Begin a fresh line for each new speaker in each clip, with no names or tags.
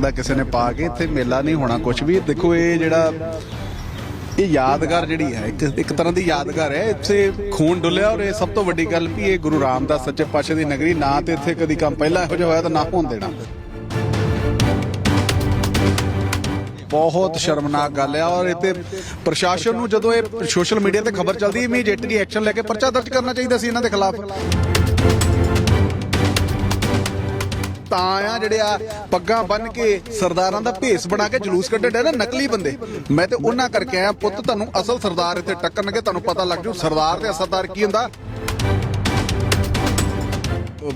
ਦਾ ਕਿਸੇ ਨੇ ਪਾ ਕੇ ਇੱਥੇ ਮੇਲਾ ਨਹੀਂ ਹੋਣਾ ਕੁਝ ਵੀ। ਦੇਖੋ, ਇਹ ਜਿਹੜਾ ਇਹ ਯਾਦਗਾਰ ਜਿਹੜੀ ਹੈ, ਇੱਕ ਇੱਕ ਤਰ੍ਹਾਂ ਦੀ ਯਾਦਗਾਰ ਹੈ। ਇੱਥੇ ਖੂਨ ਡੁੱਲਿਆ ਔਰ ਇਹ ਸਭ ਤੋਂ ਵੱਡੀ ਗੱਲ ਵੀ ਇਹ ਗੁਰੂ ਰਾਮਦਾਸ ਸੱਚੇ ਪਾਤਸ਼ਾਹ ਦੀ ਨਗਰੀ, ਨਾ ਤੇ ਇੱਥੇ ਕਦੀ ਕੰਮ ਪਹਿਲਾਂ ਇਹੋ ਜਿਹਾ ਹੋਇਆ ਤਾਂ ਨਾ ਹੋਣ ਦੇਣਾ। ਬਹੁਤ ਸ਼ਰਮਨਾਕ ਗੱਲ ਹੈ ਔਰ ਇਹ ਪ੍ਰਸ਼ਾਸਨ ਨੂੰ ਜਦੋਂ ਇਹ ਸੋਸ਼ਲ ਮੀਡੀਆ ਤੇ ਖਬਰ ਚੱਲਦੀ ਇਮੀਡੀਏਟਲੀ ਐਕਸ਼ਨ ਲੈ ਕੇ ਪਰਚਾ ਦਰਜ ਕਰਨਾ ਚਾਹੀਦਾ ਸੀ ਇਹਨਾਂ ਦੇ ਖਿਲਾਫ। ਤਾਂ ਆ ਜਿਹੜੇ ਆ ਪੱਗਾਂ ਬੰਨ ਕੇ ਸਰਦਾਰਾਂ ਦਾ ਭੇਸ ਬਣਾ ਕੇ ਜਲੂਸ ਕੱਢਣ ਡੇ ਨਾ ਨਕਲੀ ਬੰਦੇ। ਮੈਂ ਤੇ ਉਹਨਾਂ ਕਰਕੇ ਆਇਆ, ਪੁੱਤ ਤੁਹਾਨੂੰ ਅਸਲ ਸਰਦਾਰ ਇੱਥੇ ਟੱਕਰਨਗੇ, ਤੁਹਾਨੂੰ ਪਤਾ ਲੱਗ ਜੂ ਸਰਦਾਰ ਤੇ ਸਰਦਾਰ ਕੀ ਹੁੰਦਾ।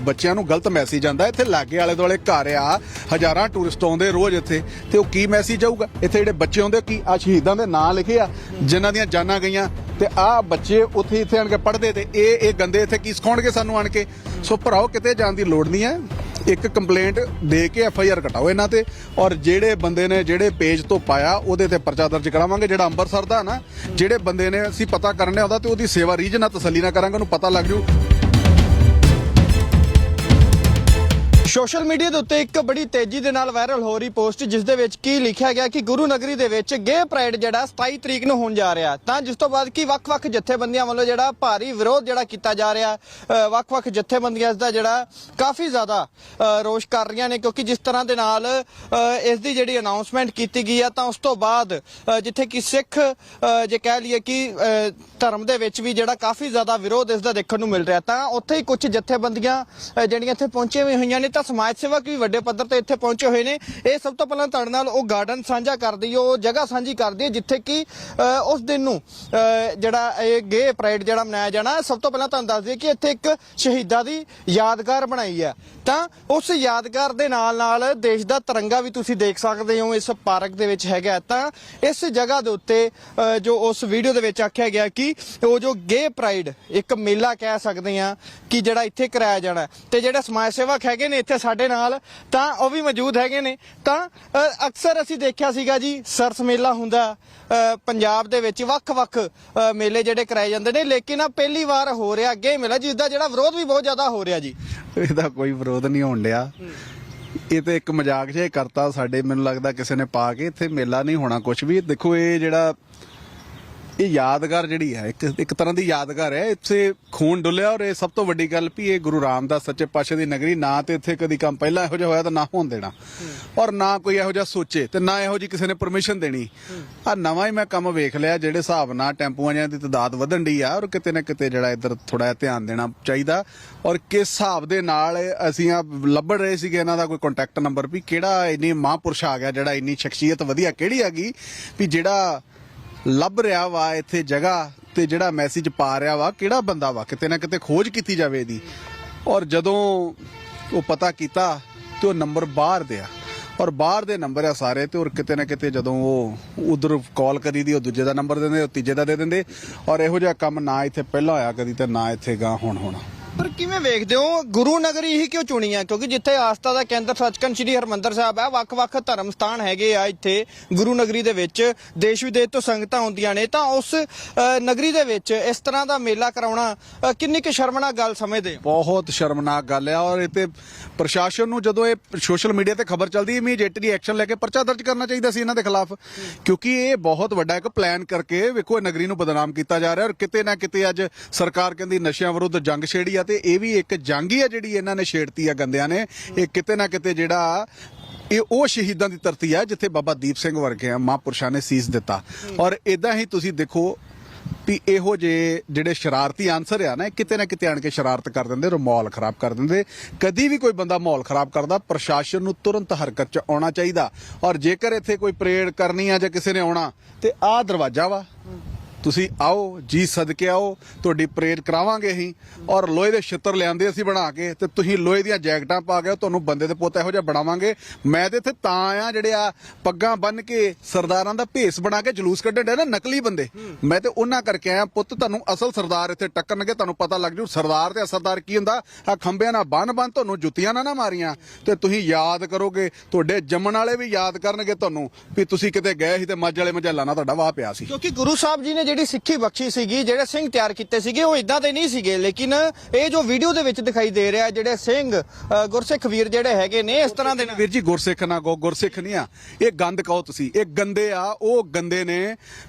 ਬੱਚਿਆਂ ਨੂੰ ਗਲਤ ਮੈਸੇਜ ਆਂਦਾ ਇੱਥੇ ਲਾਗੇ ਆਲੇ ਦੁਆਲੇ ਘਰ ਆ, ਹਜ਼ਾਰਾਂ ਟੂਰਿਸਟ ਆਉਂਦੇ ਰੋਜ਼ ਇੱਥੇ, ਤੇ ਉਹ ਕੀ ਮੈਸੇਜ ਆਊਗਾ ਇੱਥੇ ਜਿਹੜੇ ਬੱਚੇ ਆਉਂਦੇ ਕੀ ਆ ਸ਼ਹੀਦਾਂ ਦੇ ਨਾਂ ਲਿਖੇ ਆ, ਜਿਨ੍ਹਾਂ ਦੀਆਂ ਜਾਨਾਂ ਗਈਆਂ, ਤੇ ਆ ਬੱਚੇ ਉੱਥੇ ਇੱਥੇ ਆਣ ਕੇ ਪੜ੍ਹਦੇ, ਤੇ ਇਹ ਇਹ ਗੰਦੇ ਇੱਥੇ ਕੀ ਸਿਖਾਉਣਗੇ ਸਾਨੂੰ ਆਣ ਕੇ? ਸੋ ਭਰਾਓ, ਕਿਤੇ ਜਾਣ ਦੀ ਲੋੜ ਨਹੀਂ ਹੈ। ਇੱਕ ਕੰਪਲੇਂਟ ਦੇ ਕੇ ਐਫ ਆਈ ਆਰ ਕਟਾਓ ਇਹਨਾਂ ਤੇ ਔਰ ਜਿਹੜੇ ਬੰਦੇ ਨੇ ਜਿਹੜੇ ਪੇਜ ਤੋਂ ਪਾਇਆ, ਉਹਦੇ ਤੇ ਪਰਚਾ ਦਰਜ ਕਰਾਵਾਂਗੇ। ਜਿਹੜਾ ਅੰਮ੍ਰਿਤਸਰ ਦਾ ਨਾ, ਜਿਹੜੇ ਬੰਦੇ ਨੇ ਅਸੀਂ ਪਤਾ ਕਰਨੇ ਆਉਂਦਾ ਤੇ ਉਹਦੀ ਸੇਵਾ ਰੀਝ ਨਾਲ ਤਸੱਲੀ ਨਾਲ ਕਰਾਂਗੇ, ਉਹਨੂੰ ਪਤਾ ਲੱਗ ਜੂ।
ਸੋਸ਼ਲ ਮੀਡੀਆ ਦੇ ਉੱਤੇ ਇੱਕ ਬੜੀ ਤੇਜ਼ੀ ਦੇ ਨਾਲ ਵਾਇਰਲ ਹੋ ਰਹੀ ਪੋਸਟ, ਜਿਸ ਦੇ ਵਿੱਚ ਕੀ ਲਿਖਿਆ ਗਿਆ ਕਿ ਗੁਰੂ ਨਗਰੀ ਦੇ ਵਿੱਚ ਗੇ ਪ੍ਰਾਈਡ ਜਿਹੜਾ 27 ਤਰੀਕ ਨੂੰ ਹੋਣ ਜਾ ਰਿਹਾ। ਤਾਂ ਜਿਸ ਤੋਂ ਬਾਅਦ ਕੀ ਵੱਖ-ਵੱਖ ਜਥੇਬੰਦੀਆਂ ਵੱਲੋਂ ਜਿਹੜਾ ਭਾਰੀ ਵਿਰੋਧ ਜਿਹੜਾ ਕੀਤਾ ਜਾ ਰਿਹਾ ਵੱਖ-ਵੱਖ ਜਥੇਬੰਦੀਆਂ ਇਸ ਦਾ ਜਿਹੜਾ ਕਾਫੀ ਜ਼ਿਆਦਾ ਰੋਸ਼ ਕਰ ਰਹੀਆਂ ਨੇ, ਕਿਉਂਕਿ ਜਿਸ ਤਰ੍ਹਾਂ ਦੇ ਨਾਲ ਇਸ ਦੀ ਜਿਹੜੀ ਅਨਾਉਂਸਮੈਂਟ ਕੀਤੀ ਗਈ ਆ, ਤਾਂ ਉਸ ਤੋਂ ਬਾਅਦ ਜਿੱਥੇ ਕਿ ਸਿੱਖ ਜੇ ਕਹਿ ਲਈਏ ਕਿ ਧਰਮ ਦੇ ਵਿੱਚ ਵੀ ਜਿਹੜਾ ਕਾਫੀ ਜ਼ਿਆਦਾ ਵਿਰੋਧ ਇਸ ਦਾ ਦੇਖਣ ਨੂੰ ਮਿਲ ਰਿਹਾ। ਤਾਂ ਉੱਥੇ ਹੀ ਕੁਝ ਜਥੇਬੰਦੀਆਂ ਜਿਹੜੀਆਂ ਇੱਥੇ ਪਹੁੰਚੀਆਂ ਵੀ ਹੋਈਆਂ ਨੇ, ਤਾਂ ਸਮਾਜ ਸੇਵਕ ਵੀ ਵੱਡੇ ਪੱਧਰ ਤੇ ਇੱਥੇ ਪਹੁੰਚੇ ਹੋਏ ਨੇ। ਇਹ ਸਭ ਤੋਂ ਪਹਿਲਾਂ ਤੁਹਾਡੇ ਨਾਲ ਉਹ ਗਾਰਡਨ ਸਾਂਝਾ ਕਰਦੀ ਉਹ ਜਗ੍ਹਾ ਸਾਂਝੀ ਕਰਦੀ ਹੈ ਜਿੱਥੇ ਕਿ ਉਸ ਦਿਨ ਨੂੰ ਜਿਹੜਾ ਇਹ ਗੇ ਪ੍ਰਾਈਡ ਜਿਹੜਾ ਮਨਾਇਆ ਜਾਣਾ ਸਭ ਤੋਂ ਪਹਿਲਾਂ ਤੁਹਾਨੂੰ ਦੱਸ ਦਈਏ ਕਿ ਇੱਥੇ ਇੱਕ ਸ਼ਹੀਦਾਂ ਦੀ ਯਾਦਗਾਰ ਬਣਾਈ ਹੈ। ਤਾਂ ਉਸ ਯਾਦਗਾਰ ਦੇ ਨਾਲ ਨਾਲ ਦੇਸ਼ ਦਾ ਤਿਰੰਗਾ ਵੀ ਤੁਸੀਂ ਦੇਖ ਸਕਦੇ ਹੋ ਇਸ ਪਾਰਕ ਦੇ ਵਿੱਚ ਹੈਗਾ। ਤਾਂ ਇਸ ਜਗ੍ਹਾ ਦੇ ਉੱਤੇ ਅ, ਜੋ ਉਸ ਵੀਡੀਓ ਦੇ ਵਿੱਚ ਆਖਿਆ ਗਿਆ ਕਿ ਉਹ ਜੋ ਗੇ ਪ੍ਰਾਈਡ ਇੱਕ ਮੇਲਾ ਕਹਿ ਸਕਦੇ ਆ ਕਿ ਜਿਹੜਾ ਇੱਥੇ ਕਰਾਇਆ ਜਾਣਾ ਤੇ ਜਿਹੜੇ ਸਮਾਜ ਸੇਵਕ ਹੈਗੇ ਨੇ ਇੱਥੇ ਸਾਡੇ ਨਾਲ ਤਾਂ ਉਹ ਵੀ ਮੌਜੂਦ ਹੈਗੇ ਨੇ। ਤਾਂ ਅਕਸਰ ਅਸੀਂ ਦੇਖਿਆ ਸੀਗਾ ਜੀ ਸਰਸ ਮੇਲਾ ਹੁੰਦਾ ਪੰਜਾਬ ਦੇ ਵਿੱਚ ਵੱਖ-ਵੱਖ ਮੇਲੇ ਜਿਹੜੇ ਕਰਾਏ ਜਾਂਦੇ ਨੇ। ਲੇਕਿਨ ਆ ਪਹਿਲੀ ਵਾਰ ਹੋ ਰਿਹਾ ਗੇ ਮੇਲਾ ਜਿਸ ਦਾ ਜਿਹੜਾ ਵਿਰੋਧ ਵੀ ਬਹੁਤ ਜ਼ਿਆਦਾ ਹੋ ਰਿਹਾ ਜੀ।
ਇਹਦਾ ਕੋਈ ਵਿਰੋਧ ਨਹੀਂ ਹੋਣ ਡਿਆ। ਇਹ ਤੇ ਇੱਕ ਮਜ਼ਾਕ ਜਿਹਾ ਹੀ ਕਰਤਾ ਸਾਡੇ ਮੈਨੂੰ ਲੱਗਦਾ ਕਿਸੇ ਨੇ ਪਾ ਕੇ। ਇੱਥੇ ਮੇਲਾ ਨਹੀਂ ਹੋਣਾ ਕੁਝ ਵੀ। ਦੇਖੋ ਇਹ ਜਿਹੜਾ ਇਹ ਯਾਦਗਾਰ ਜਿਹੜੀ ਹੈ ਇੱਕ ਇੱਕ ਤਰ੍ਹਾਂ ਦੀ ਯਾਦਗਾਰ ਹੈ। ਇੱਥੇ ਖੂਨ ਡੁੱਲਿਆ ਔਰ ਇਹ ਸਭ ਤੋਂ ਵੱਡੀ ਗੱਲ ਵੀ ਇਹ ਗੁਰੂ ਰਾਮਦਾਸ ਸੱਚੇ ਪਾਤਸ਼ਾਹ ਦੀ ਨਗਰੀ ਨਾ ਤੇ ਇੱਥੇ ਕਦੀ ਕੰਮ ਪਹਿਲਾਂ ਇਹੋ ਜਿਹਾ ਹੋਇਆ ਤਾਂ ਨਾ ਹੋਣ ਦੇਣਾ। ਔਰ ਨਾ ਕੋਈ ਇਹੋ ਜਿਹਾ ਸੋਚੇ ਤੇ ਨਾ ਇਹੋ ਜੀ ਕਿਸੇ ਨੇ ਪਰਮਿਸ਼ਨ ਦੇਣੀ। ਆ ਨਵਾਂ ਹੀ ਮੈਂ ਕੰਮ ਵੇਖ ਲਿਆ ਜਿਹੜੇ ਹਿਸਾਬ ਨਾਲ ਟੈਂਪੂਆਂ ਜਿਆਂ ਦੀ ਤਦਾਦ ਵਧਣ ਦੀ ਆ ਔਰ ਕਿਤੇ ਨਾ ਕਿਤੇ ਜਿਹੜਾ ਇੱਧਰ ਥੋੜਾ ਜਿਹਾ ਧਿਆਨ ਦੇਣਾ ਚਾਹੀਦਾ। ਔਰ ਕਿਸ ਹਿਸਾਬ ਦੇ ਨਾਲ ਅਸੀਂ ਆ ਲੱਭਣ ਰਹੇ ਸੀਗੇ ਇਹਨਾਂ ਦਾ ਕੋਈ ਕੰਟੈਕਟ ਨੰਬਰ ਵੀ ਕਿਹੜਾ ਇੰਨੀ ਮਹਾਂਪੁਰਸ਼ ਆ ਗਿਆ ਜਿਹੜਾ ਇੰਨੀ ਸ਼ਖਸੀਅਤ ਵਧੀਆ ਕਿਹੜੀ ਹੈਗੀ ਵੀ ਜਿਹੜਾ ਲੱਭ ਰਿਹਾ ਵਾ ਇੱਥੇ ਜਗ੍ਹਾ ਤੇ ਜਿਹੜਾ ਮੈਸੇਜ ਪਾ ਰਿਹਾ ਵਾ, ਕਿਹੜਾ ਬੰਦਾ ਵਾ? ਕਿਤੇ ਨਾ ਕਿਤੇ ਖੋਜ ਕੀਤੀ ਜਾਵੇ ਇਹਦੀ। ਔਰ ਜਦੋਂ ਉਹ ਪਤਾ ਕੀਤਾ ਤੇ ਉਹ ਨੰਬਰ ਬਾਹਰ ਦੇ ਆ। ਔਰ ਬਾਹਰ ਦੇ ਨੰਬਰ ਆ ਸਾਰੇ ਤੇ ਔਰ ਕਿਤੇ ਨਾ ਕਿਤੇ ਜਦੋਂ ਉਹ ਉਧਰ ਕਾਲ ਕਰੀ ਦੀ, ਉਹ ਦੂਜੇ ਦਾ ਨੰਬਰ ਦਿੰਦੇ, ਉਹ ਤੀਜੇ ਦਾ ਦੇ ਦਿੰਦੇ। ਔਰ ਇਹੋ ਜਿਹਾ ਕੰਮ ਨਾ ਇੱਥੇ ਪਹਿਲਾਂ ਹੋਇਆ ਕਦੀ ਤੇ ਨਾ ਇੱਥੇ ਗਾਂ ਹੁਣ ਹੋਣਾ।
ਪਰ ਕਿਵੇਂ ਵੇਖਦੇ ਹੋ? ਗੁਰੂ ਨਗਰੀ ਹੀ ਕਿਉਂ ਚੁਣੀ ਹੈ ਕਿਉਂਕਿ ਜਿੱਥੇ ਆਸਥਾ ਦਾ ਕੇਂਦਰ ਸੱਚਖੰਡ ਸ੍ਰੀ ਹਰਮੰਦਰ ਸਾਹਿਬ ਹੈ ਵੱਖ-ਵੱਖ ਧਰਮ ਸਥਾਨ ਹੈਗੇ ਆ ਇੱਥੇ ਗੁਰੂ ਨਗਰੀ ਦੇ ਵਿੱਚ। ਦੇਸ਼ ਵਿਦੇਸ਼ ਤੋਂ ਸੰਗਤਾਂ ਆਉਂਦੀਆਂ ਨੇ। ਤਾਂ ਉਸ ਨਗਰੀ ਦੇ ਵਿੱਚ ਇਸ ਤਰ੍ਹਾਂ ਦਾ ਮੇਲਾ ਕਰਾਉਣਾ ਕਿੰਨੀ ਕੁ ਸ਼ਰਮਨਾਕ ਗੱਲ ਸਮਝਦੇ
ਬਹੁਤ ਸ਼ਰਮਨਾਕ ਗੱਲ ਆ ਔਰ ਇਹ ਤੇ ਪ੍ਰਸ਼ਾਸਨ ਨੂੰ ਜਦੋਂ ਇਹ ਸੋਸ਼ਲ ਮੀਡੀਆ ਤੇ ਖਬਰ ਚੱਲਦੀ ਇਮੀਡੀਏਟਲੀ ਐਕਸ਼ਨ ਲੈ ਕੇ ਪਰਚਾ ਦਰਜ ਕਰਨਾ ਚਾਹੀਦਾ ਸੀ ਇਹਨਾਂ ਦੇ ਖਿਲਾਫ। ਕਿਉਂਕਿ ਇਹ ਬਹੁਤ ਵੱਡਾ ਇੱਕ ਪਲਾਨ ਕਰਕੇ ਵੇਖੋ, ਇਹ ਨਗਰੀ ਨੂੰ ਬਦਨਾਮ ਕੀਤਾ ਜਾ ਰਿਹਾ ਔਰ ਕਿਤੇ ਨਾ ਕਿਤੇ ਅੱਜ ਸਰਕਾਰ ਕਹਿੰਦੀ ਨਸ਼ਿਆਂ ਵਿਰੁੱਧ ਜੰਗ ਛੇੜੀ ਆ ਤੇ ਇਹ ਵੀ ਇੱਕ ਜੰਗ ਹੀ ਆ ਜਿਹੜੀ ਇਹਨਾਂ ਨੇ ਛੇੜਤੀ ਆ ਗੰਦਿਆਂ ਨੇ। ਇਹ ਕਿਤੇ ਨਾ ਕਿਤੇ ਜਿਹੜਾ ਇਹ ਉਹ ਸ਼ਹੀਦਾਂ ਦੀ ਧਰਤੀ ਆ ਜਿੱਥੇ ਬਾਬਾ ਦੀਪ ਸਿੰਘ ਵਰਗੇ ਆ ਮਹਾਂਪੁਰਸ਼ਾਂ ਨੇ ਸੀਸ ਦਿੱਤਾ। ਔਰ ਇਦਾਂ ਹੀ ਤੁਸੀਂ ਦੇਖੋ ਵੀ ਇਹੋ ਜੇ ਜਿਹੜੇ ਸ਼ਰਾਰਤੀ ਆਨਸਰ ਆ ਨਾ ਕਿਤੇ ਨਾ ਕਿਤੇ ਆਣ ਕੇ ਸ਼ਰਾਰਤ ਕਰ ਦਿੰਦੇ ਔਰ ਮਾਹੌਲ ਖਰਾਬ ਕਰ ਦਿੰਦੇ। ਕਦੀ ਵੀ ਕੋਈ ਬੰਦਾ ਮਾਹੌਲ ਖਰਾਬ ਕਰਦਾ ਪ੍ਰਸ਼ਾਸਨ ਨੂੰ ਤੁਰੰਤ ਹਰਕਤ 'ਚ ਆਉਣਾ ਚਾਹੀਦਾ। ਔਰ ਜੇਕਰ ਇੱਥੇ ਕੋਈ ਪਰੇਡ ਕਰਨੀ ਆ ਜਾਂ ਕਿਸੇ ਨੇ ਆਉਣਾ ਤੇ ਆਹ ਦਰਵਾਜ਼ਾ ਵਾ। ਤੁਸੀਂ ਆਓ ਜੀ ਸਦਕੇ ਆਓ, ਤੁਹਾਡੀ ਪ੍ਰੇਰ ਕਰਾਵਾਂਗੇ ਅਸੀਂ ਔਰ ਲੋਹੇ ਦੇ ਛਿੱਤਰ ਲਿਆਂਦੇ ਅਸੀਂ ਬਣਾ ਕੇ ਤੇ ਤੁਸੀਂ ਲੋਹੇ ਦੀਆਂ ਜੈਕਟਾਂ ਪਾ ਕੇ ਤੁਹਾਨੂੰ ਬੰਦੇ ਦੇ ਪੁੱਤ ਇਹੋ ਜਿਹਾ ਬਣਾਵਾਂਗੇ। ਮੈਂ ਤੇ ਇੱਥੇ ਤਾਂ ਆ ਜਿਹੜੇ ਆ ਪੱਗਾਂ ਬੰਨ ਕੇ ਸਰਦਾਰਾਂ ਦਾ ਭੇਸ ਬਣਾ ਕੇ ਜਲੂਸ ਕੱਢਣ ਦੇ ਨਾ ਨਕਲੀ ਬੰਦੇ। ਮੈਂ ਤੇ ਉਹਨਾਂ ਕਰਕੇ ਆਇਆ ਪੁੱਤ ਤੁਹਾਨੂੰ ਅਸਲ ਸਰਦਾਰ ਇੱਥੇ ਟੱਕਰਨਗੇ, ਤੁਹਾਨੂੰ ਪਤਾ ਲੱਗ ਜੂ ਸਰਦਾਰ ਤੇ ਅਸਰਦਾਰ ਕੀ ਹੁੰਦਾ। ਆ ਖੰਬਿਆਂ ਨਾਲ ਬੰਨ ਬੰਨ ਤੁਹਾਨੂੰ ਜੁੱਤੀਆਂ ਨਾ ਨਾ ਮਾਰੀਆਂ। ਤੇ ਤੁਸੀਂ ਯਾਦ ਕਰੋਗੇ, ਤੁਹਾਡੇ ਜੰਮਣ ਵਾਲੇ ਵੀ ਯਾਦ ਕਰਨਗੇ ਤੁਹਾਨੂੰ ਵੀ ਤੁਸੀਂ ਕਿਤੇ ਗਏ ਸੀ ਤੇ ਮੱਝ ਵਾਲੇ ਮਝੱਲਾ ਨਾਲ ਤੁਹਾਡਾ ਵਾਹ ਪਿਆ ਸੀ।
ਕਿਉਂਕਿ ਗੁਰੂ ਸਾਹਿਬ ਜੀ ਨੇ ਜਿਹੜੀ ਸਿੱਖੀ ਬਖਸ਼ੀ ਸੀਗੀ, ਜਿਹੜੇ ਸਿੰਘ ਤਿਆਰ ਕੀਤੇ ਸੀਗੇ, ਉਹ ਇਦਾਂ ਦੇ ਨਹੀਂ ਸੀਗੇ। ਲੇਕਿਨ ਇਹ ਜੋ ਵੀਡੀਓ ਦੇ ਵਿੱਚ ਦਿਖਾਈ ਦੇ ਰਿਹਾ ਜਿਹੜੇ ਸਿੰਘ ਗੁਰਸਿੱਖ ਵੀਰ ਜਿਹੜੇ ਹੈਗੇ ਨੇ, ਇਸ ਤਰ੍ਹਾਂ ਦੇ
ਵੀਰ ਜੀ, ਗੁਰਸਿੱਖ ਨਾ ਕਹੋ, ਗੁਰਸਿੱਖ ਨਹੀਂ ਆ। ਇਹ ਗੰਦ ਕਹੋ ਤੁਸੀਂ। ਇਹ ਗੰਦੇ ਆ, ਉਹ ਗੰਦੇ ਨੇ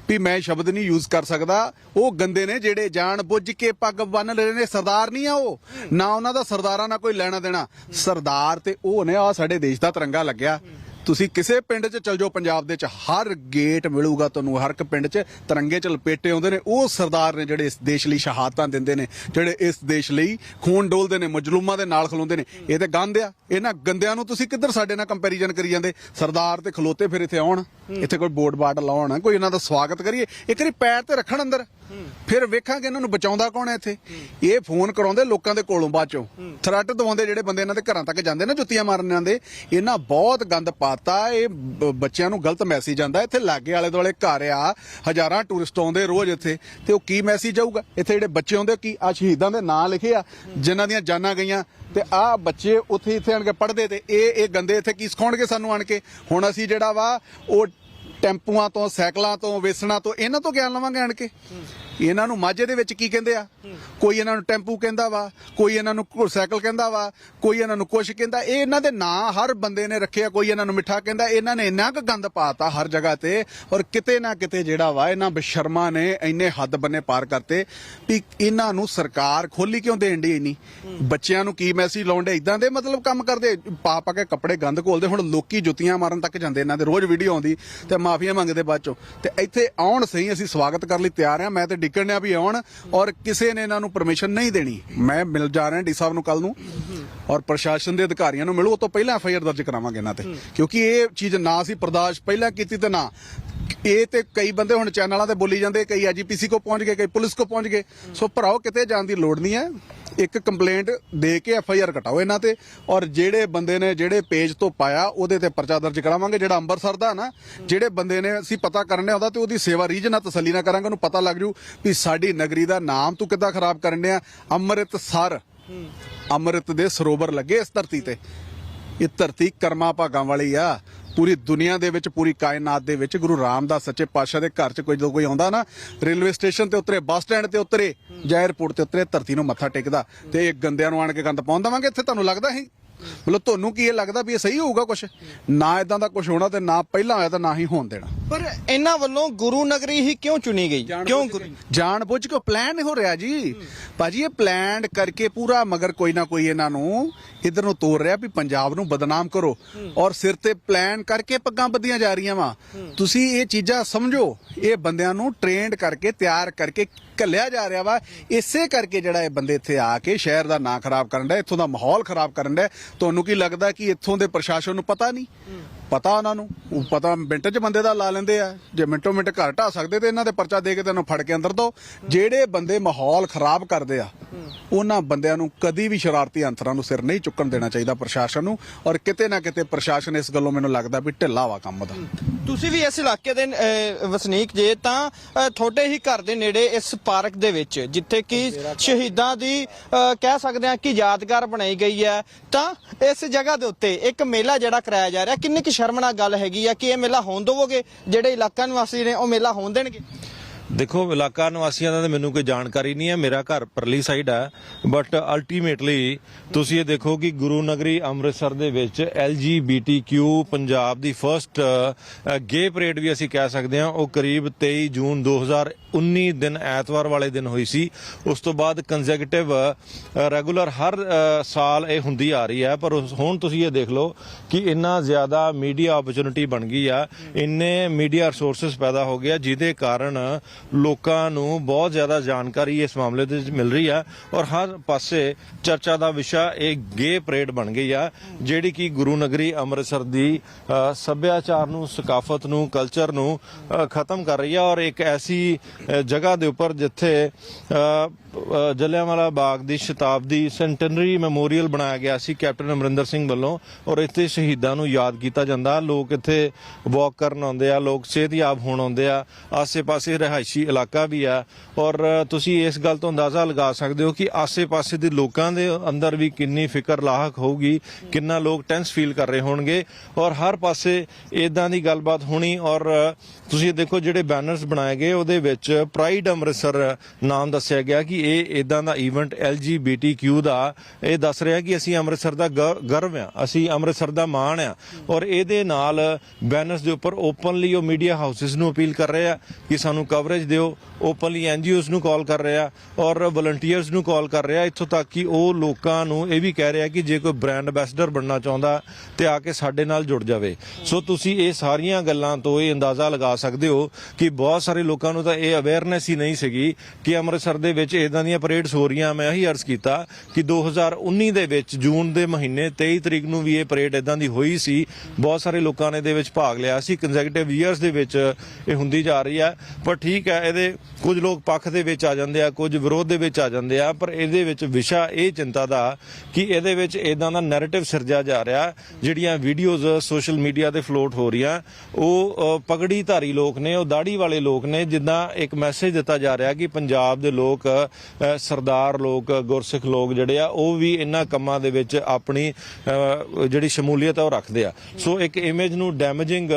ਵੀ ਮੈਂ ਸ਼ਬਦ ਨਹੀਂ ਯੂਜ਼ ਕਰ ਸਕਦਾ। ਉਹ ਗੰਦੇ ਨੇ ਜਿਹੜੇ ਜਾਣ ਬੁੱਝ ਕੇ ਪੱਗ ਬੰਨ ਰਹੇ ਨੇ। ਸਰਦਾਰ ਨਹੀਂ ਆ ਉਹ। ਨਾ ਉਹਨਾਂ ਦਾ ਸਰਦਾਰਾਂ ਨਾਲ ਕੋਈ ਲੈਣਾ ਦੇਣਾ। ਸਰਦਾਰ ਤੇ ਉਹ ਨੇ ਆ ਸਾਡੇ ਦੇਸ਼ ਦਾ ਤਿਰੰਗਾ ਲੱਗਿਆ। ਤੁਸੀਂ ਕਿਸੇ ਪਿੰਡ 'ਚ ਚਲ ਜਾਓ, ਪੰਜਾਬ ਦੇ 'ਚ ਹਰ ਗੇਟ ਮਿਲੂਗਾ ਤੁਹਾਨੂੰ, ਹਰ ਇੱਕ ਪਿੰਡ 'ਚ ਤਿਰੰਗੇ 'ਚ ਲਪੇਟੇ ਆਉਂਦੇ ਨੇ। ਉਹ ਸਰਦਾਰ ਨੇ ਜਿਹੜੇ ਇਸ ਦੇਸ਼ ਲਈ ਸ਼ਹਾਦਤਾਂ ਦਿੰਦੇ ਨੇ, ਜਿਹੜੇ ਇਸ ਦੇਸ਼ ਲਈ ਖੂਨ ਡੋਲਦੇ ਨੇ, ਮਜਲੂਮਾਂ ਦੇ ਨਾਲ ਖਲੋਂਦੇ ਨੇ, ਇਹ ਤੇ ਗੰਦ ਆ। ਇਹਨਾਂ ਗੰਦਿਆਂ ਨੂੰ ਤੁਸੀਂ ਕਿੱਧਰ ਸਾਡੇ ਨਾਲ ਕੰਪੈਰੀਜ਼ਨ ਕਰੀ ਜਾਂਦੇ? ਸਰਦਾਰ ਤੇ ਖਲੋਤੇ ਫਿਰ ਇੱਥੇ ਆਉਣ, ਇੱਥੇ ਕੋਈ ਬੋਰਡ ਬਾਰਡ ਲਾਉਣ, ਕੋਈ ਇਹਨਾਂ ਦਾ ਸਵਾਗਤ ਕਰੀਏ। ਇੱਕ ਵਾਰੀ ਪੈਰ ਤੇ ਰੱਖਣ ਅੰਦਰ। ਫਿਰ ਵੇਖਾਂਗੇ ਇਹਨਾਂ ਨੂੰ ਬਚਾਉਂਦਾ ਕੌਣ ਹੈ ਇੱਥੇ? ਇਹ ਫੋਨ ਕਰਾਉਂਦੇ ਲੋਕਾਂ ਦੇ ਕੋਲੋਂ ਬਾਅਦ ਚੋਂ। ਥ੍ਰੈਟ ਦਵਾਉਂਦੇ ਜਿਹੜੇ ਬੰਦੇ ਇਹਨਾਂ ਦੇ ਘਰਾਂ ਤੱਕ ਜਾਂਦੇ ਨਾ ਜੁੱਤੀਆਂ ਮਾਰਨ ਜਾਂਦੇ ਇਹਨਾਂ ਬਹੁਤ ਗੰਦ ਪਾਤਾ ਇਹ ਬੱਚਿਆਂ ਨੂੰ ਗਲਤ ਮੈਸੇਜ ਆਂਦਾ ਇੱਥੇ ਲਾਗੇ ਆਲੇ ਦੁਆਲੇ ਘਰ ਆ ਹਜ਼ਾਰਾਂ ਟੂਰਿਸਟ ਆਉਂਦੇ ਰੋਜ਼ ਇੱਥੇ ਤੇ ਉਹ ਕੀ ਮੈਸੇਜ ਆਊਗਾ? ਇੱਥੇ ਜਿਹੜੇ ਬੱਚੇ ਆਉਂਦੇ ਕੀ ਆ ਸ਼ਹੀਦਾਂ ਦੇ ਨਾਂ ਲਿਖੇ ਆ ਜਿਨ੍ਹਾਂ ਦੀਆਂ ਜਾਨਾਂ ਗਈਆਂ ਤੇ ਆ ਬੱਚੇ ਉੱਥੇ ਇੱਥੇ ਆਣ ਕੇ ਪੜ੍ਹਦੇ ਤੇ ਇਹ ਇਹ ਗੰਦੇ ਇੱਥੇ ਕੀ ਸਿਖਾਉਣਗੇ ਸਾਨੂੰ ਆਣ ਕੇ? ਹੁਣ ਅਸੀਂ ਜਿਹੜਾ ਵਾ ਉਹ ਟੈਂਪੂਆਂ ਤੋਂ ਸਾਈਕਲਾਂ ਤੋਂ ਵੇਸਣਾ ਤੋਂ ਇਹਨਾਂ ਤੋਂ ਗਿਆਨ ਲਵਾਂਗੇ ਆਣ ਕੇ। ਇਹਨਾਂ ਨੂੰ ਮਾਝੇ ਦੇ ਵਿੱਚ ਕੀ ਕਹਿੰਦੇ ਆ? ਕੋਈ ਇਹਨਾਂ ਨੂੰ ਟੈਂਪੂ ਕਹਿੰਦਾ ਵਾ, ਕੋਈ ਇਹਨਾਂ ਨੂੰ ਸਾਈਕਲ ਕਹਿੰਦਾ ਵਾ, ਕੋਈ ਇਹਨਾਂ ਨੂੰ ਕੁਛ ਕਹਿੰਦਾ। ਇਹ ਇਹਨਾਂ ਦੇ ਨਾਂ ਹਰ ਬੰਦੇ ਨੇ ਰੱਖਿਆ ਕੋਈ ਇਹਨਾਂ ਨੂੰ ਮਿੱਠਾ ਕਹਿੰਦਾ। ਇਹਨਾਂ ਨੇ ਇੰਨਾ ਕੁ ਗੰਦ ਪਾਤਾ ਹਰ ਜਗ੍ਹਾ ਤੇ ਔਰ ਕਿਤੇ ਨਾ ਕਿਤੇ ਜਿਹੜਾ ਵਾ, ਇਹਨਾਂ ਬਸ਼ਰਮਾ ਨੇ ਇੰਨੇ ਹੱਦ ਬੰਨੇ ਪਾਰ ਕਰਤੇ ਵੀ ਇਹਨਾਂ ਨੂੰ ਸਰਕਾਰ ਖੋਲੀ ਕਿਉਂ ਦੇਣ ਦੀ ਇੰਨੀ? ਬੱਚਿਆਂ ਨੂੰ ਕੀ ਮੈਸੇਜ ਲਾਉਂਦੇ ਇਦਾਂ ਦੇ ਮਤਲਬ ਕੰਮ ਕਰਦੇ। ਪਾ ਪਾ ਕੇ ਕੱਪੜੇ ਗੰਦ ਘੋਲਦੇ। ਹੁਣ ਲੋਕੀ ਜੁੱਤੀਆਂ ਮਾਰਨ ਤੱਕ ਜਾਂਦੇ ਇਹਨਾਂ ਦੇ। ਰੋਜ਼ ਵੀਡੀਓ ਆਉਂਦੀ ਤੇ ਮਾਫੀਆਂ ਮੰਗਦੇ ਬਾਅਦ ਚੋਂ। ਤੇ ਇੱਥੇ ਆਉਣ ਸਹੀ ਅਸੀਂ ਸਵਾਗਤ ਕਰਨ ਲਈ ਤਿਆਰ ਆ। ਮੈਂ ਤੇ ਡਿੱਕਣ ਆ ਵੀ ਆਉਣ ਔਰ ਕਿਸੇ ਨੇ ਇਹਨਾਂ ਨੂੰ ਪਰਮਿਸ਼ਨ ਨਹੀਂ ਦੇਣੀ। ਮੈਂ ਮਿਲ ਜਾ ਰਿਹਾ ਡੀ ਸਾਹਿਬ ਨੂੰ ਕੱਲ ਨੂੰ ਔਰ ਪ੍ਰਸ਼ਾਸਨ ਦੇ ਅਧਿਕਾਰੀਆਂ ਨੂੰ ਮਿਲੋ, ਉਹ ਤੋਂ ਪਹਿਲਾਂ ਐਫ ਆਈ ਆਰ ਦਰਜ ਕਰਾਵਾਂਗੇ ਇਹਨਾਂ ਤੇ। ਕਿਉਂਕਿ ਇਹ ਚੀਜ਼ ਨਾ ਅਸੀਂ ਬਰਦਾਸ਼ਤ ਪਹਿਲਾਂ ਕੀਤੀ ਤੇ ਨਾ। ਇਹ ਤੇ ਕਈ ਬੰਦੇ ਹੁਣ ਚੈਨਲਾਂ ਤੇ ਬੋਲੀ ਜਾਂਦੇ, ਕਈ ਐਜੀਪੀਸੀ ਕੋ ਪਹੁੰਚ ਗਏ, ਕਈ ਪੁਲਿਸ ਕੋ ਪਹੁੰਚ ਗਏ। ਸੋ ਭਰਾਓ, ਕਿਤੇ ਜਾਣ ਦੀ ਲੋੜ ਨਹੀਂ ਹੈ। ਇੱਕ ਕੰਪਲੇਂਟ ਦੇ ਕੇ ਐਫ ਆਈ ਆਰ ਕਟਾਓ ਇਹਨਾਂ ਤੇ ਔਰ ਜਿਹੜੇ ਬੰਦੇ ਨੇ ਜਿਹੜੇ ਪੇਜ ਤੋਂ ਪਾਇਆ, ਉਹਦੇ ਤੇ ਪਰਚਾ ਦਰਜ ਕਰਾਵਾਂਗੇ। ਜਿਹੜਾ ਅੰਮ੍ਰਿਤਸਰ ਦਾ ਨਾ, ਜਿਹੜੇ ਬੰਦੇ ਨੇ ਅਸੀਂ ਪਤਾ ਕਰਨੇ ਉਹਦਾ ਤੇ ਉਹਦੀ ਸੇਵਾ ਰੀਝ ਨਾਲ ਤਸੱਲੀ ਨਾ ਕਰਾਂਗੇ। ਉਹਨੂੰ ਪਤਾ ਲੱਗ ਜੂ ਵੀ ਸਾਡੀ ਨਗਰੀ ਦਾ ਨਾਮ ਤੂੰ ਕਿੱਦਾਂ ਖਰਾਬ ਕਰਨ ਡਿਆ। ਅੰਮ੍ਰਿਤਸਰ। ਅੰਮ੍ਰਿਤ ਦੇ ਸਰੋਵਰ ਲੱਗੇ ਇਸ ਧਰਤੀ ਤੇ। ਇਹ ਧਰਤੀ ਕਰਮਾ ਭਾਗਾਂ ਵਾਲੀ ਆ। ਪੂਰੀ ਦੁਨੀਆ ਦੇ ਵਿੱਚ ਪੂਰੀ ਕਾਇਨਾਤ ਦੇ ਵਿੱਚ ਗੁਰੂ ਰਾਮਦਾਸ ਸੱਚੇ ਪਾਤਸ਼ਾਹ ਦੇ ਘਰ 'ਚ ਕੋਈ ਜਦੋਂ ਕੋਈ ਆਉਂਦਾ ਨਾ ਰੇਲਵੇ ਸਟੇਸ਼ਨ ਤੇ ਉਤਰੇ ਬੱਸ ਸਟੈਂਡ ਤੇ ਉਤਰੇ ਜਾਂ 에ਅਰਪੋਰਟ ਤੇ ਉਤਰੇ ਧਰਤੀ ਨੂੰ ਮੱਥਾ ਟੇਕਦਾ। ਤੇ ਇਹ ਗੰਦਿਆਂ ਨੂੰ ਆਣ ਕੇ ਗੰਦ ਪਾਉਣ ਦੇਵਾਂਗੇ ਇੱਥੇ ਤੁਹਾਨੂੰ ਲੱਗਦਾ ਹੈ? ਮਤਲਬ ਤੁਹਾਨੂੰ ਕੀ ਇਹ ਲੱਗਦਾ ਵੀ ਇਹ ਸਹੀ ਹੋਊਗਾ ਕੁਝ ਨਾ ਇਦਾਂ ਦਾ ਕੁਝ ਹੋਣਾ ਤੇ ਨਾ ਪਹਿਲਾਂ ਹੋਇਆ ਤਾਂ ਨਾ ਹੀ ਹੋਣ ਦੇਣਾ।
ਪਰ ਇਹਨਾਂ ਵੱਲੋਂ ਗੁਰੂ ਨਗਰੀ ਹੀ ਕਿਉਂ ਚੁਣੀ ਗਈ? ਕਿਉਂ ਗੁਰੂ
ਜਾਣ ਬੁੱਝ ਕੇ ਪਲਾਨ ਹੋ ਰਿਹਾ ਜੀ। ਭਾਜੀ ਇਹ ਪਲਾਨ ਕਰਕੇ ਪੂਰਾ ਮਗਰ ਕੋਈ ਨਾ ਕੋਈ ਇਹਨਾਂ ਨੂੰ ਇਧਰ ਨੂੰ ਤੋੜ ਰਿਹਾ ਵੀ ਪੰਜਾਬ ਨੂੰ ਬਦਨਾਮ ਕਰੋ। ਔਰ ਸਿਰ ਤੇ ਪਲਾਨ ਕਰਕੇ ਪੱਗਾਂ ਬੱਧੀਆਂ ਜਾ ਰਹੀਆਂ ਵਾ। ਤੁਸੀਂ ਇਹ ਚੀਜ਼ਾਂ ਸਮਝੋ। ਇਹ ਬੰਦਿਆਂ ਨੂੰ ਟ੍ਰੇਨਡ ਕਰਕੇ ਤਿਆਰ ਕਰਕੇ ਘੱਲਿਆ ਜਾ ਰਿਹਾ ਵਾ। ਇਸੇ ਕਰਕੇ ਜਿਹੜਾ ਇਹ ਬੰਦੇ ਇੱਥੇ ਆ ਕੇ ਸ਼ਹਿਰ ਦਾ ਨਾਂ ਖਰਾਬ ਕਰਨ ਦਾ ਇੱਥੋਂ ਦਾ ਮਾਹੌਲ ਖਰਾਬ ਕਰਨ ਦਾ ਤੁਹਾਨੂੰ ਕੀ ਲੱਗਦਾ ਕਿ ਇੱਥੋਂ ਦੇ ਪ੍ਰਸ਼ਾਸਨ ਨੂੰ ਪਤਾ ਨਹੀਂ? ਪਤਾ ਉਹਨਾਂ ਨੂੰ? ਉਹ ਪਤਾ ਮਿੰਟ 'ਚ ਬੰਦੇ ਦਾ ਲਾ ਲੈਂਦੇ ਆ। ਜੇ ਮਿੰਟੋ ਮਿੰਟ ਘਰ ਢਾ ਸਕਦੇ ਤੇ ਇਹਨਾਂ ਦੇ ਪਰਚਾ ਦੇ ਕੇ ਤੈਨੂੰ ਫੜ ਕੇ ਅੰਦਰ ਦੋ। ਜਿਹੜੇ ਬੰਦੇ ਮਾਹੌਲ ਖਰਾਬ ਕਰਦੇ ਆ ਉਹਨਾਂ ਬੰਦਿਆਂ ਨੂੰ ਕਦੀ ਵੀ ਸ਼ਰਾਰਤੀ ਅੰਤਰਾਂ ਨੂੰ ਸਿਰ ਨਹੀਂ ਚੁੱਕਣ ਦੇਣਾ ਚਾਹੀਦਾ ਪ੍ਰਸ਼ਾਸਨ ਨੂੰ। ਔਰ ਕਿਤੇ ਨਾ ਕਿਤੇ ਪ੍ਰਸ਼ਾਸਨ ਇਸ ਗੱਲੋਂ ਮੈਨੂੰ ਲੱਗਦਾ ਵੀ ਢਿੱਲਾ ਵਾ ਕੰਮ ਦਾ।
ਤੁਸੀਂ ਵੀ ਇਸ ਇਲਾਕੇ ਦੇ ਵਸਨੀਕ ਜੇ ਤਾਂ ਤੁਹਾਡੇ ਹੀ ਘਰ ਦੇ ਨੇੜੇ ਇਸ ਪਾਰਕ ਦੇ ਵਿੱਚ ਜਿੱਥੇ ਕਿ ਸ਼ਹੀਦਾਂ ਦੀ ਕਹਿ ਸਕਦੇ ਹਾਂ ਕਿ ਯਾਦਗਾਰ ਬਣਾਈ ਗਈ ਹੈ ਤਾਂ ਇਸ ਜਗ੍ਹਾ ਦੇ ਉੱਤੇ ਇੱਕ ਮੇਲਾ ਜਿਹੜਾ ਕਰਾਇਆ ਜਾ ਰਿਹਾ। ਕਿੰਨੀ ਕੁ ਸ਼ਰਮਨਾਕ ਗੱਲ ਹੈਗੀ ਆ ਕਿ ਇਹ ਮੇਲਾ ਹੋਣ ਦੇਵੋਗੇ? ਜਿਹੜੇ ਇਲਾਕਾ ਨਿਵਾਸੀ ਨੇ ਉਹ ਮੇਲਾ ਹੋਣ ਦੇਣਗੇ।
ਦੇਖੋ, ਇਲਾਕਾ ਨਿਵਾਸੀਆਂ ਦਾ ਤਾਂ ਮੈਨੂੰ ਕੋਈ ਜਾਣਕਾਰੀ ਨਹੀਂ ਹੈ, ਮੇਰਾ ਘਰ ਪਰਲੀ ਸਾਈਡ ਹੈ ਬਟ ਅਲਟੀਮੇਟਲੀ ਤੁਸੀਂ ਇਹ ਦੇਖੋ ਕਿ ਗੁਰੂ ਨਗਰੀ ਅੰਮ੍ਰਿਤਸਰ ਦੇ ਵਿੱਚ LGBTQ ਪੰਜਾਬ ਦੀ ਫਰਸਟ ਗੇ ਪਰੇਡ ਵੀ ਅਸੀਂ ਕਹਿ ਸਕਦੇ ਹਾਂ, ਉਹ ਕਰੀਬ 23 ਜੂਨ 2019 ਦਿਨ ਐਤਵਾਰ ਵਾਲੇ ਦਿਨ ਹੋਈ ਸੀ। ਉਸ ਤੋਂ ਬਾਅਦ ਕੰਜ਼ੈਕਟਿਵ ਰੈਗੂਲਰ ਹਰ ਸਾਲ ਇਹ ਹੁੰਦੀ ਆ ਰਹੀ ਹੈ, ਪਰ ਹੁਣ ਤੁਸੀਂ ਇਹ ਦੇਖ ਲਓ ਕਿ ਇੰਨਾ ਜ਼ਿਆਦਾ ਮੀਡੀਆ ਓਪਰਚੁਨਿਟੀ ਬਣ ਗਈ ਆ, ਇੰਨੇ ਮੀਡੀਆ ਰਿਸੋਰਸਸ ਪੈਦਾ ਹੋ ਗਿਆ ਜਿਹਦੇ ਕਾਰਨ ਲੋਕਾਂ ਨੂੰ ਬਹੁਤ ਜ਼ਿਆਦਾ ਜਾਣਕਾਰੀ ਇਸ ਮਾਮਲੇ ਦੇ ਵਿੱਚ ਮਿਲ ਰਹੀ ਆ ਔਰ ਹਰ ਪਾਸੇ ਚਰਚਾ ਦਾ ਵਿਸ਼ਾ ਇਹ ਗੇ ਪਰੇਡ ਬਣ ਗਈ ਆ, ਜਿਹੜੀ ਕਿ ਗੁਰੂ ਨਗਰੀ ਅੰਮ੍ਰਿਤਸਰ ਦੀ ਸੱਭਿਆਚਾਰ ਨੂੰ, ਸਕਾਫਤ ਨੂੰ ਕਲਚਰ ਨੂੰ ਖਤਮ ਕਰ ਰਹੀ ਆ ਔਰ ਇੱਕ ਐਸੀ ਜਗ੍ਹਾ ਦੇ ਉੱਪਰ ਜਿੱਥੇ ਜਲਿਆਂਵਾਲਾ ਬਾਗ ਦੀ ਸ਼ਤਾਬਦੀ ਸੈਂਟਨਰੀ ਮੈਮੋਰੀਅਲ ਬਣਾਇਆ ਗਿਆ ਸੀ ਕੈਪਟਨ ਅਮਰਿੰਦਰ ਸਿੰਘ ਵੱਲੋਂ ਔਰ ਇੱਥੇ ਸ਼ਹੀਦਾਂ ਨੂੰ ਯਾਦ ਕੀਤਾ ਜਾਂਦਾ। ਲੋਕ ਇੱਥੇ ਵਾਕ ਕਰਨ ਆਉਂਦੇ ਆ, ਲੋਕ ਸਿਹਤਯਾਬ ਹੋਣ ਆਉਂਦੇ ਆ, ਆਸੇ-ਪਾਸੇ ਰਿਹਾਇਸ਼ੀ ਇਲਾਕਾ ਵੀ ਆ। ਔਰ ਤੁਸੀਂ ਇਸ ਗੱਲ ਤੋਂ ਅੰਦਾਜ਼ਾ ਲਗਾ ਸਕਦੇ ਹੋ ਕਿ ਆਸੇ-ਪਾਸੇ ਦੇ ਲੋਕਾਂ ਦੇ ਅੰਦਰ ਵੀ ਕਿੰਨੀ ਫਿਕਰ ਲਾਹਕ ਹੋਊਗੀ, ਕਿੰਨਾ ਲੋਕ ਟੈਂਸ ਫੀਲ ਕਰ ਰਹੇ ਹੋਣਗੇ। ਔਰ ਹਰ ਪਾਸੇ ਇਦਾਂ ਦੀ ਗੱਲਬਾਤ ਹੋਣੀ ਔਰ ਤੁਸੀਂ ਦੇਖੋ ਜਿਹੜੇ ਬੈਨਰਸ ਬਣਾਏ ਗਏ, ਉਹਦੇ ਵਿੱਚ ਪ੍ਰਾਈਡ ਅੰਮ੍ਰਿਤਸਰ ਨਾਮ ਦੱਸਿਆ ਗਿਆ ਕਿ ਇਹ ਇਦਾਂ ਦਾ ਇਵੈਂਟ LGBTQ ਦਾ, ਇਹ ਦੱਸ ਰਿਹਾ ਕਿ ਅਸੀਂ ਅੰਮ੍ਰਿਤਸਰ ਦਾ ਗ- ਗਰਵ ਆ ਅਸੀਂ ਅੰਮ੍ਰਿਤਸਰ ਦਾ ਮਾਣ ਆ ਔਰ ਇਹਦੇ ਨਾਲ ਬੈਨਰਸ ਦੇ ਉੱਪਰ ਓਪਨਲੀ ਉਹ ਮੀਡੀਆ ਹਾਊਸਸ ਨੂੰ ਅਪੀਲ ਕਰ ਰਹੇ ਆ ਕਿ ਸਾਨੂੰ ਕਵਰੇਜ ਦਿਓ ਓਪਨਲੀ ਐਨਜੀਓਜ਼ ਨੂੰ ਕਾਲ ਕਰ ਰਹੇ ਆ ਔਰ ਵਲੰਟੀਅਰਸ ਨੂੰ ਕਾਲ ਕਰ ਰਹੇ ਆ ਇੱਥੋਂ ਤੱਕ ਕਿ ਉਹ ਲੋਕਾਂ ਨੂੰ ਇਹ ਵੀ ਕਹਿ ਰਿਹਾ ਕਿ ਜੇ ਕੋਈ ਬ੍ਰਾਂਡ ਐਂਬੈਸਡਰ ਬਣਨਾ ਚਾਹੁੰਦਾ ਤੇ ਆ ਕੇ ਸਾਡੇ ਨਾਲ ਜੁੜ ਜਾਵੇ। ਸੋ ਤੁਸੀਂ ਇਹ ਸਾਰੀਆਂ ਗੱਲਾਂ ਤੋਂ ਇਹ ਅੰਦਾਜ਼ਾ ਲਗਾ ਸਕਦੇ ਹੋ ਕਿ ਬਹੁਤ ਸਾਰੇ ਲੋਕਾਂ ਨੂੰ ਤਾਂ ਇਹ ਅਵੇਅਰਨੈਸ ਹੀ ਨਹੀਂ ਸੀਗੀ ਕਿ ਅੰਮ੍ਰਿਤਸਰ ਦੇ ਵਿੱਚ ਇਹ ਇਦਾਂ ਦੀਆਂ ਪਰੇਡਸ ਹੋ ਰਹੀਆਂ, ਮੈਂ ਇਹੀ ਅਰਜ਼ ਕੀਤਾ ਕਿ 2019 ਦੇ ਵਿੱਚ ਜੂਨ ਦੇ ਮਹੀਨੇ 23 ਤਰੀਕ ਨੂੰ ਵੀ ਇਹ ਪਰੇਡ ਇਦਾਂ ਦੀ ਹੋਈ ਸੀ। ਬਹੁਤ ਸਾਰੇ ਲੋਕਾਂ ਨੇ ਇਹਦੇ ਵਿੱਚ ਭਾਗ ਲਿਆ ਸੀ। ਕੰਜ਼ੈਕਟਿਵ ਇਅਰਸ ਦੇ ਵਿੱਚ ਇਹ ਹੁੰਦੀ ਜਾ ਰਹੀ ਹੈ ਪਰ ਠੀਕ ਹੈ ਇਹਦੇ ਕੁਝ ਲੋਕ ਪੱਖ ਦੇ ਵਿੱਚ ਆ ਜਾਂਦੇ ਆ, ਕੁਝ ਵਿਰੋਧ ਦੇ ਵਿੱਚ ਆ ਜਾਂਦੇ ਆ। ਪਰ ਇਹਦੇ ਵਿੱਚ ਵਿਸ਼ਾ ਇਹ ਚਿੰਤਾ ਦਾ ਕਿ ਇਹਦੇ ਵਿੱਚ ਇਦਾਂ ਦਾ ਨੈਰੇਟਿਵ ਸਿਰਜਿਆ ਜਾ ਰਿਹਾ, ਜਿਹੜੀਆਂ ਵੀਡੀਓਜ਼ ਸੋਸ਼ਲ ਮੀਡੀਆ ਤੇ ਫਲੋਟ ਹੋ ਰਹੀਆਂ, ਉਹ ਪਗੜੀ ਧਾਰੀ ਲੋਕ ਨੇ, ਉਹ ਦਾੜੀ ਵਾਲੇ ਲੋਕ ਨੇ, ਜਿੱਦਾਂ ਇੱਕ ਮੈਸੇਜ ਦਿੱਤਾ ਜਾ ਰਿਹਾ ਕਿ ਪੰਜਾਬ ਦੇ ਲੋਕ ਸਰਦਾਰ ਲੋਕ, ਗੁਰਸਿੱਖ ਲੋਕ ਜਿਹੜੇ ਆ, ਉਹ ਵੀ ਇਹਨਾਂ ਕੰਮਾਂ ਦੇ ਵਿੱਚ ਆਪਣੀ ਜਿਹੜੀ ਸ਼ਮੂਲੀਅਤ ਆ, ਉਹ ਰੱਖਦੇ ਆ। ਸੋ ਇੱਕ ਇਮੇਜ ਨੂੰ ਡੈਮੇਜਿੰਗ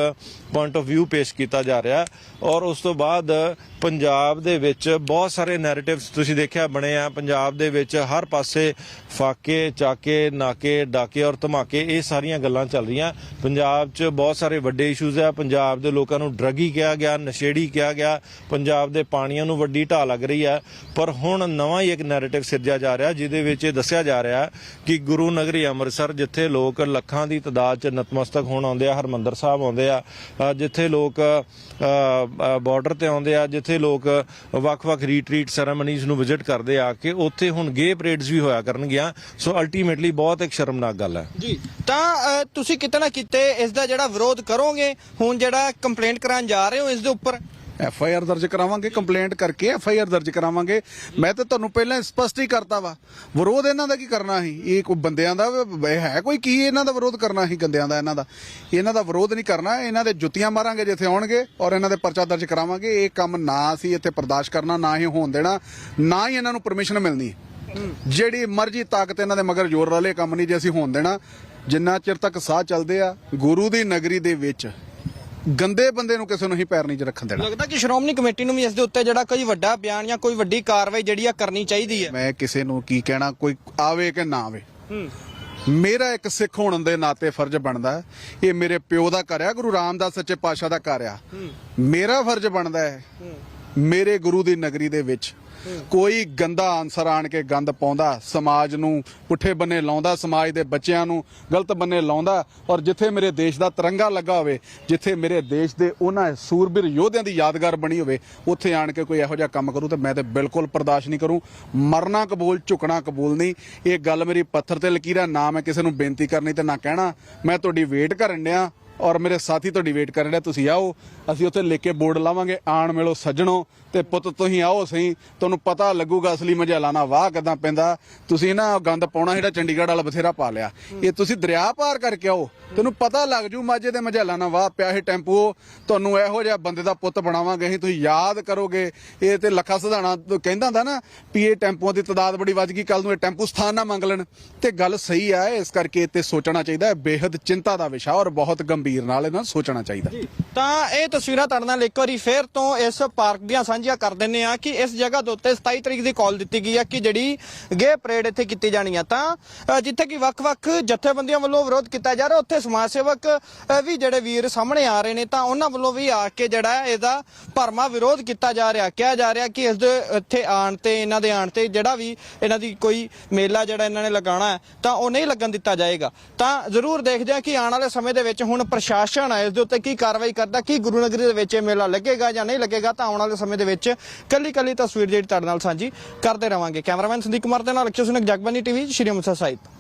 ਪੁਆਇੰਟ ਆਫ View ਪੇਸ਼ ਕੀਤਾ ਜਾ ਰਿਹਾ ਔਰ ਉਸ ਤੋਂ ਬਾਅਦ ਪੰਜਾਬ ਦੇ ਵਿੱਚ ਬਹੁਤ ਸਾਰੇ ਨੈਰੇਟਿਵਸ ਤੁਸੀਂ ਦੇਖਿਆ ਬਣੇ ਆ। ਪੰਜਾਬ ਦੇ ਵਿੱਚ ਹਰ ਪਾਸੇ ਫਾਕੇ, ਚਾਕੇ, ਨਾਕੇ, ਡਾਕੇ ਔਰ ਧਮਾਕੇ ਇਹ ਸਾਰੀਆਂ ਗੱਲਾਂ ਚੱਲ ਰਹੀਆਂ। ਪੰਜਾਬ 'ਚ ਬਹੁਤ ਸਾਰੇ ਵੱਡੇ ਇਸ਼ੂਜ਼ ਆ। ਪੰਜਾਬ ਦੇ ਲੋਕਾਂ ਨੂੰ ਡਰੱਗੀ ਕਿਹਾ ਗਿਆ, ਨਸ਼ੇੜੀ ਕਿਹਾ ਗਿਆ। ਪੰਜਾਬ ਦੇ ਪਾਣੀਆਂ ਨੂੰ ਵੱਡੀ ਢਾਹ ਲੱਗ ਰਹੀ ਹੈ ਪਰ ਹੁਣ ਨਵਾਂ ਹੀ ਇੱਕ ਨੈਰੇਟਿਵ ਸਿਰਜਿਆ ਜਾ ਰਿਹਾ, ਜਿਹਦੇ ਵਿੱਚ ਇਹ ਦੱਸਿਆ ਜਾ ਰਿਹਾ ਕਿ ਗੁਰੂ ਨਗਰੀ ਅੰਮ੍ਰਿਤਸਰ, ਜਿੱਥੇ ਲੋਕ ਲੱਖਾਂ ਦੀ ਤਦਾਦ 'ਚ ਨਤਮਸਤਕ ਹੋਣ ਆਉਂਦੇ ਆ, ਹਰਮੰਦਰ ਸਾਹਿਬ ਆਉਂਦੇ ਆ ਜਿੱਥੇ ਲੋਕ ਬਾਰਡਰ ਤੇ ਆਉਂਦੇ ਆ ਜਿੱਥੇ ਲੋਕ ਵੱਖ-ਵੱਖ ਰੀਟਰੀਟ ਸੈਰੇਮਨੀਜ਼ ਨੂੰ ਵਿਜ਼ਿਟ ਕਰਦੇ ਆ ਕੇ ਉੱਥੇ ਹੁਣ ਗੇ ਪਰੇਡਸ ਵੀ ਹੋਇਆ ਕਰਨਗੀਆਂ। ਸੋ ਅਲਟੀਮੇਟਲੀ ਬਹੁਤ ਇੱਕ ਸ਼ਰਮਨਾਕ ਗੱਲ ਹੈ।
ਜੀ। ਤਾਂ ਤੁਸੀਂ ਕਿਤੇ ਨਾ ਕਿਤੇ? ਇਸ ਦਾ ਜਿਹੜਾ ਵਿਰੋਧ ਕਰੋਗੇ, ਹੁਣ ਜਿਹੜਾ ਕੰਪਲੇਂਟ ਕਰਾਉਣ ਜਾ ਰਹੇ ਹੋ, ਇਸ ਦੇ ਉੱਪਰ?
ਐਫ ਆਈ ਆਰ ਦਰਜ ਕਰਾਵਾਂਗੇ ਕੰਪਲੇਂਟ ਕਰਕੇ ਐਫ ਆਈ ਆਰ ਦਰਜ ਕਰਾਵਾਂਗੇ। ਮੈਂ ਤਾਂ ਤੁਹਾਨੂੰ ਪਹਿਲਾਂ ਸਪਸ਼ਟ ਹੀ ਕਰਤਾ ਵਾ। ਵਿਰੋਧ ਇਹਨਾਂ ਦਾ ਕੀ ਕਰਨਾ ਸੀ? ਇਹ ਕੋਈ ਬੰਦਿਆਂ ਦਾ ਇਹ ਹੈ ਕੋਈ ਕੀ ਇਹਨਾਂ ਦਾ ਵਿਰੋਧ ਕਰਨਾ ਸੀ, ਗੰਦਿਆਂ ਦਾ, ਇਹਨਾਂ ਦਾ? ਇਹਨਾਂ ਦਾ ਵਿਰੋਧ ਨਹੀਂ ਕਰਨਾ, ਇਹਨਾਂ ਦੇ ਜੁੱਤੀਆਂ ਮਾਰਾਂਗੇ ਜਿੱਥੇ ਆਉਣਗੇ ਔਰ ਇਹਨਾਂ ਦੇ ਪਰਚਾ ਦਰਜ ਕਰਾਵਾਂਗੇ। ਇਹ ਕੰਮ ਨਾ ਅਸੀਂ ਇੱਥੇ ਬਰਦਾਸ਼ਤ ਕਰਨਾ, ਨਾ ਹੀ ਹੋਣ ਦੇਣਾ, ਨਾ ਹੀ ਇਹਨਾਂ ਨੂੰ ਪਰਮਿਸ਼ਨ ਮਿਲਣੀ। ਜਿਹੜੀ ਮਰਜ਼ੀ ਤਾਕਤ ਇਹਨਾਂ ਦੇ ਮਗਰ ਜ਼ੋਰ ਵਾਲੇ ਕੰਮ ਨਹੀਂ ਜੇ ਅਸੀਂ ਹੋਣ ਦੇਣਾ। ਜਿੰਨਾ ਚਿਰ ਤੱਕ ਸਾਹ ਚੱਲਦੇ ਆ, ਗੁਰੂ ਦੀ ਨਗਰੀ ਦੇ ਵਿੱਚ ਗੰਦੇ ਬੰਦੇ ਨੂੰ ਕਿਸੇ ਨੂੰ ਹੀ ਪੈਰ ਨਹੀਂ 'ਚ ਰੱਖਣ ਦੇਣਾ।
ਲੱਗਦਾ ਕਿ ਸ਼੍ਰੋਮਣੀ ਕਮੇਟੀ ਨੂੰ ਵੀ ਇਸ ਦੇ ਉੱਤੇ ਜਿਹੜਾ ਕੋਈ ਵੱਡਾ ਬਿਆਨ ਜਾਂ ਕੋਈ ਵੱਡੀ ਕਾਰਵਾਈ ਜਿਹੜੀ ਆ ਕਰਨੀ ਚਾਹੀਦੀ ਹੈ।
ਮੈਂ ਕਿਸੇ ਨੂੰ ਕੀ ਕਹਿਣਾ ਕੋਈ ਆਵੇ ਕਿ ਨਾ ਆਵੇ।
ਹੂੰ।
ਮੇਰਾ ਇੱਕ ਸਿੱਖ ਹੋਣ ਦੇ ਨਾਤੇ ਫਰਜ਼ ਬਣਦਾ ਹੈ। ਇਹ ਮੇਰੇ ਪਿਓ ਦਾ ਘਰ ਆ ਗੁਰੂ ਰਾਮਦਾਸ ਸੱਚੇ ਪਾਤਸ਼ਾਹ ਦਾ ਘਰ ਆ। ਮੇਰਾ ਫਰਜ਼ ਬਣਦਾ ਹੈ। ਮੇਰੇ ਗੁਰੂ ਦੀ ਨਗਰੀ ਦੇ ਵਿੱਚ ਕੋਈ ਗੰਦਾ ਆਨਸਰ ਆਣ ਕੇ ਗੰਦ ਪਾਉਂਦਾ, ਸਮਾਜ ਨੂੰ ਪੁੱਠੇ ਬੰਨੇ ਲਾਉਂਦਾ, ਸਮਾਜ ਦੇ ਬੱਚਿਆਂ ਨੂੰ ਗਲਤ ਬੰਨੇ ਲਾਉਂਦਾ ਔਰ ਜਿੱਥੇ ਮੇਰੇ ਦੇਸ਼ ਦਾ ਤਿਰੰਗਾ ਲੱਗਾ ਹੋਵੇ, ਜਿੱਥੇ ਮੇਰੇ ਦੇਸ਼ ਦੇ ਉਹਨਾਂ ਸੂਰਬੀਰ ਯੋਧਿਆਂ ਦੀ ਯਾਦਗਾਰ ਬਣੀ ਹੋਵੇ, ਉੱਥੇ ਆਣ ਕੇ ਕੋਈ ਇਹੋ ਜਿਹਾ ਕੰਮ ਕਰੂ ਤੇ ਮੈਂ ਤੇ ਬਿਲਕੁਲ ਬਰਦਾਸ਼ਤ ਨਹੀਂ ਕਰੂੰ। ਮਰਨਾ ਕਬੂਲ, ਝੁਕਣਾ ਕਬੂਲ ਨਹੀਂ। ਇਹ ਗੱਲ ਮੇਰੀ ਪੱਥਰ ਤੇ ਲਕੀਰਾਂ, ਨਾ ਮੈਂ ਕਿਸੇ ਨੂੰ ਬੇਨਤੀ ਕਰਨੀ ਤੇ ਨਾ ਕਹਿਣਾ। ਮੈਂ ਤੁਹਾਡੀ ਵੇਟ ਕਰਨ ਡਿਆ। ਔਰ ਮੇਰੇ ਸਾਥੀ ਤੁਹਾਡੀ ਵੇਟ ਕਰ ਰਿਹਾ ਤੁਸੀਂ ਆਓ। ਅਸੀਂ ਉੱਥੇ ਲਿਖ ਕੇ ਬੋਰਡ ਲਾਵਾਂਗੇ, ਆਣ ਮਿਲੋ ਸੱਜਣੋ ਤੇ ਪੁੱਤ ਤੁਸੀਂ ਆਓ ਸਹੀ। ਤੁਹਾਨੂੰ ਪਤਾ ਲੱਗੂਗਾ ਅਸਲੀ ਮਝਾਲਾ ਨਾ ਵਾਹ ਕਿਦਾਂ ਪੈਂਦਾ। ਤੁਸੀਂ ਨਾ ਗੰਦ ਪਾਉਣਾ ਜਿਹੜਾ ਚੰਡੀਗੜ੍ਹ ਵਾਲਾ ਬਥੇਰਾ ਪਾ ਲਿਆ। ਇਹ ਤੁਸੀਂ ਦਰਿਆ ਪਾਰ ਕਰਕੇ ਆਓ। ਤੈਨੂੰ ਪਤਾ ਲੱਗ ਜੂ ਮਾਝੇ ਦੇ ਮਝਾਲਾ ਨਾ ਵਾਹ ਪਿਆ ਇਹ ਟੈਂਪੂ ਤੁਹਾਨੂੰ ਇਹੋ ਜਿਹਾ ਬੰਦੇ ਦਾ ਪੁੱਤ ਬਣਾਵਾਂਗੇ ਅਸੀਂ, ਤੁਸੀਂ ਯਾਦ ਕਰੋਗੇ। ਇਹ ਤੇ ਲੱਖਾ ਸਿਧਾਣਾ ਕਹਿੰਦਾ ਹੁੰਦਾ ਨਾ ਵੀ ਇਹ ਟੈਂਪੂਆਂ ਦੀ ਤਦਾਦ ਬੜੀ ਵੱਜ ਗਈ ਕੱਲ ਨੂੰ ਇਹ ਟੈਂਪੂ ਸਥਾਨ ਨਾ ਮੰਗ ਲੈਣ। ਤੇ ਗੱਲ ਸਹੀ ਆ, ਇਸ ਕਰਕੇ ਇਹ ਤੇ ਸੋਚਣਾ ਚਾਹੀਦਾ ਹੈ ਬੇहद ਚਿੰਤਾ ਦਾ ਵਿਸ਼ਾ ਔਰ ਬਹੁਤ ਗੰਭੀਰ ਨਾਲ ਇਹਨਾਂ ਸੋਚਣਾ ਚਾਹੀਦਾ।
ਤਾਂ ਇਹ ਤਸਵੀਰਾਂ ਤੁਹਾਡੇ ਨਾਲ ਇੱਕ ਵਾਰੀ ਫੇਰ ਤੋਂ ਇਸ ਪਾਰਕ ਦੀਆਂ ਸਾਂਝੀਆਂ ਕਰ ਦਿੰਨੇ ਆ ਕਿ ਇਸ ਜਗ੍ਹਾ ਦੇ ਉੱਤੇ 27 ਤਰੀਕ ਦੀ ਕਾਲ ਦਿੱਤੀ ਗਈ ਆ ਕਿ ਜਿਹੜੀ ਗੇ ਪਰੇਡ ਇੱਥੇ ਕੀਤੀ ਜਾਣੀ ਆ ਤਾਂ ਅ, ਜਿੱਥੇ ਕਿ ਵੱਖ-ਵੱਖ ਜਥੇਬੰਦੀਆਂ ਵੱਲੋਂ ਵਿਰੋਧ ਕੀਤਾ ਜਾ ਰਿਹਾ ਉੱਥੇ ਸਮਾਜ ਸੇਵਕ ਅ, ਵੀ ਜਿਹੜੇ ਵੀਰ ਸਾਹਮਣੇ ਆ ਰਹੇ ਨੇ ਤਾਂ ਉਹਨਾਂ ਵੱਲੋਂ ਵੀ ਆ ਕੇ ਜਿਹੜਾ ਹੈ ਇਹਦਾ ਭਰਮਾ ਵਿਰੋਧ ਕੀਤਾ ਜਾ ਰਿਹਾ। ਕਿਹਾ ਜਾ ਰਿਹਾ ਕਿ ਇਸ ਦੇ ਇੱਥੇ ਆਣ ਤੇ ਇਹਨਾਂ ਦੇ ਆਣ ਤੇ ਜਿਹੜਾ ਵੀ ਇਹਨਾਂ ਦੀ ਕੋਈ ਮੇਲਾ ਜਿਹੜਾ ਇਹਨਾਂ ਨੇ ਲਗਾਉਣਾ ਹੈ ਤਾਂ ਉਹ ਨਹੀਂ ਲੱਗਣ ਦਿੱਤਾ ਜਾਏਗਾ। ਤਾਂ ਜ਼ਰੂਰ ਦੇਖਦੇ ਹਾਂ ਕਿ ਆਉਣ ਵਾਲੇ ਸਮੇਂ ਦੇ ਵਿੱਚ ਹੁਣ ਪ੍ਰਸ਼ਾਸਨ ਹੈ, ਇਸ ਦੇ ਉੱਤੇ ਕੀ ਕਾਰਵਾਈ ਕਰਦਾ, ਕੀ ਗੁਰੂ ਨਗਰੀ ਦੇ ਵਿੱਚ ਇਹ ਮੇਲਾ ਲੱਗੇਗਾ ਜਾਂ ਨਹੀਂ ਲੱਗੇਗਾ, ਤਾਂ ਆਉਣ ਵਾਲੇ ਸਮੇਂ ਦੇ ਵਿੱਚ ਕੱਲੀ ਕੱਲੀ ਤਸਵੀਰ ਜਿਹੜੀ ਤੁਹਾਡੇ ਨਾਲ ਸਾਂਝੀ ਕਰਦੇ ਰਵਾਂਗੇ। ਕੈਮਰਾਮੈਨ ਸੰਦੀਪ ਕੁਮਾਰ ਦੇ ਨਾਲ ਅਕਸ਼ੇ ਸੁਨਕ ਜਗਬਾਨੀ ਟੀਵੀ, ਸ਼੍ਰੀ ਅੰਮ੍ਰਿਤਸਰ ਸਾਹਿਬ।